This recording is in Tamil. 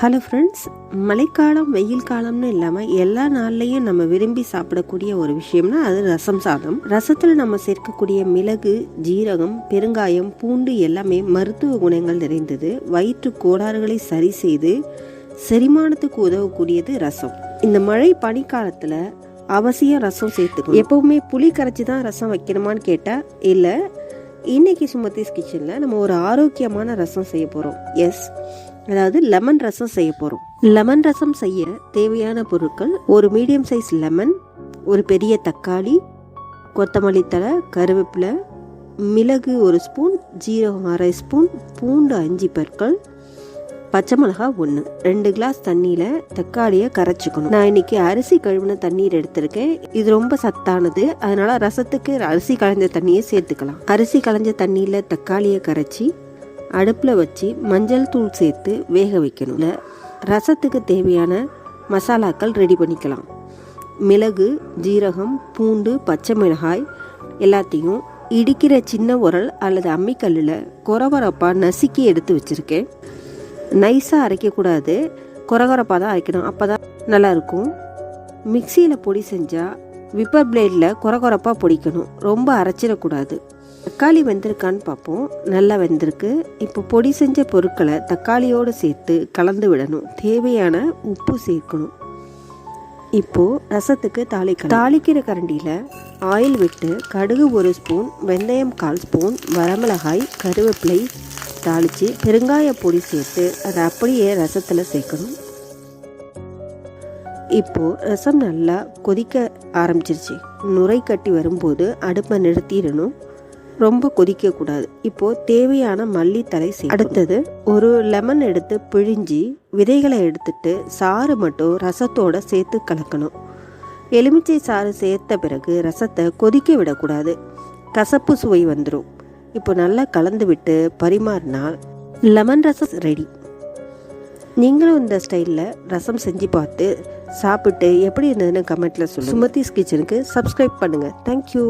ஹலோ ஃப்ரெண்ட்ஸ் மழைக்காலம் வெயில் காலம்னு இல்லாமல் எல்லா நாள்லையும் நம்ம விரும்பி சாப்பிடக்கூடிய ஒரு விஷயம்னா அது ரசம் சாதம். ரசத்தில் நம்ம சேர்க்கக்கூடிய மிளகு ஜீரகம் பெருங்காயம் பூண்டு எல்லாமே மருத்துவ குணங்கள் நிறைந்தது. வயிற்று கோளாறுகளை சரி செய்து செரிமானத்துக்கு உதவக்கூடியது ரசம். இந்த மழை பனிக்காலத்தில் அவசியம் ரசம் சேர்த்துக்கணும். எப்பவுமே புளி கரைச்சி தான் ரசம் வைக்கணுமான்னு கேட்டால் இல்லை இன்னைக்கு சுமத்தீஸ் கிச்சனில் நம்ம ஒரு ஆரோக்கியமான ரசம் செய்ய போகிறோம் எஸ் அதாவது லெமன் ரசம் செய்ய போகிறோம் லெமன் ரசம் செய்ய தேவையான பொருட்கள் ஒரு மீடியம் சைஸ் லெமன் ஒரு பெரிய தக்காளி கொத்தமல்லி தழை கருவேப்பிலை மிளகு ஒரு ஸ்பூன் ஜீரகம் அரை ஸ்பூன் பூண்டு அஞ்சு பற்கள் பச்சை மிளகா ஒன்று ரெண்டு கிளாஸ் தண்ணியில் தக்காளியை கரைச்சிக்கணும். நான் இன்னைக்கு அரிசி கழுவின தண்ணீர் எடுத்திருக்கேன். இது ரொம்ப சத்தானது. அதனால் ரசத்துக்கு அரிசி களைஞ்ச தண்ணியை சேர்த்துக்கலாம். அரிசி களைஞ்ச தண்ணியில் தக்காளியை கரைச்சி அடுப்பில் வச்சு மஞ்சள் தூள் சேர்த்து வேக வைக்கணும் ரசத்துக்கு தேவையான மசாலாக்கள் ரெடி பண்ணிக்கலாம். மிளகு ஜீரகம் பூண்டு பச்சை மிளகாய் எல்லாத்தையும் இடிக்கிற சின்ன உரல் அல்லது அம்மிக்கல்லில் கொரகொரப்பாக நசுக்கி எடுத்து வச்சுருக்கேன். நைஸாக அரைக்கக்கூடாது. கொரகொரப்பாக தான் அரைக்கணும். அப்போ தான் நல்லாயிருக்கும். மிக்சியில் பொடி செஞ்சால் விப்பர் பிளேடில் கொரகொரப்பாக பொடிக்கணும். ரொம்ப அரைச்சிடக்கூடாது. தக்காளி வெந்திருக்கான்னு பார்ப்போம். நல்லா வெந்திருக்கு. இப்போ பொடி செஞ்ச பொருட்களை தக்காளியோடு சேர்த்து கலந்து விடணும். தேவையான உப்பு சேர்க்கணும். இப்போது ரசத்துக்கு தாளி தாளிக்கிற கரண்டியில் ஆயில் விட்டு கடுகு ஒரு ஸ்பூன் வெந்தயம் கால் ஸ்பூன் வரமிளகாய் கருவேப்பிலை தாளித்து பெருங்காய பொடி சேர்த்து அதை அப்படியே ரசத்தில் சேர்க்கணும். இப்போது ரசம் நல்லா கொதிக்க ஆரம்பிச்சிருச்சு. நுரை கட்டி வரும்போது அடுப்பை நிறுத்திடணும். ரொம்ப கொதிக்க கூடாது இப்போ தேவையான மல்லித்தலை அடுத்தது ஒரு லெமன் எடுத்து பிழிஞ்சி விதைகளை எடுத்துட்டு சாறு மட்டும் ரசத்தோட சேர்த்து கலக்கணும். எலுமிச்சை சாறு சேர்த்த பிறகு ரசத்தை கொதிக்க விடக்கூடாது. கசப்பு சுவை வந்துடும் இப்போ நல்லா கலந்து விட்டு பரிமாறினால் லெமன் ரசம் ரெடி நீங்களும் இந்த ஸ்டைலில் ரசம் செஞ்சு பார்த்து சாப்பிட்டு எப்படி இருந்ததுன்னு கமெண்ட்டில் சொல்லுங்கள் சுமதிஸ் கிச்சனுக்கு சப்ஸ்கிரைப் பண்ணுங்கள் தேங்க்யூ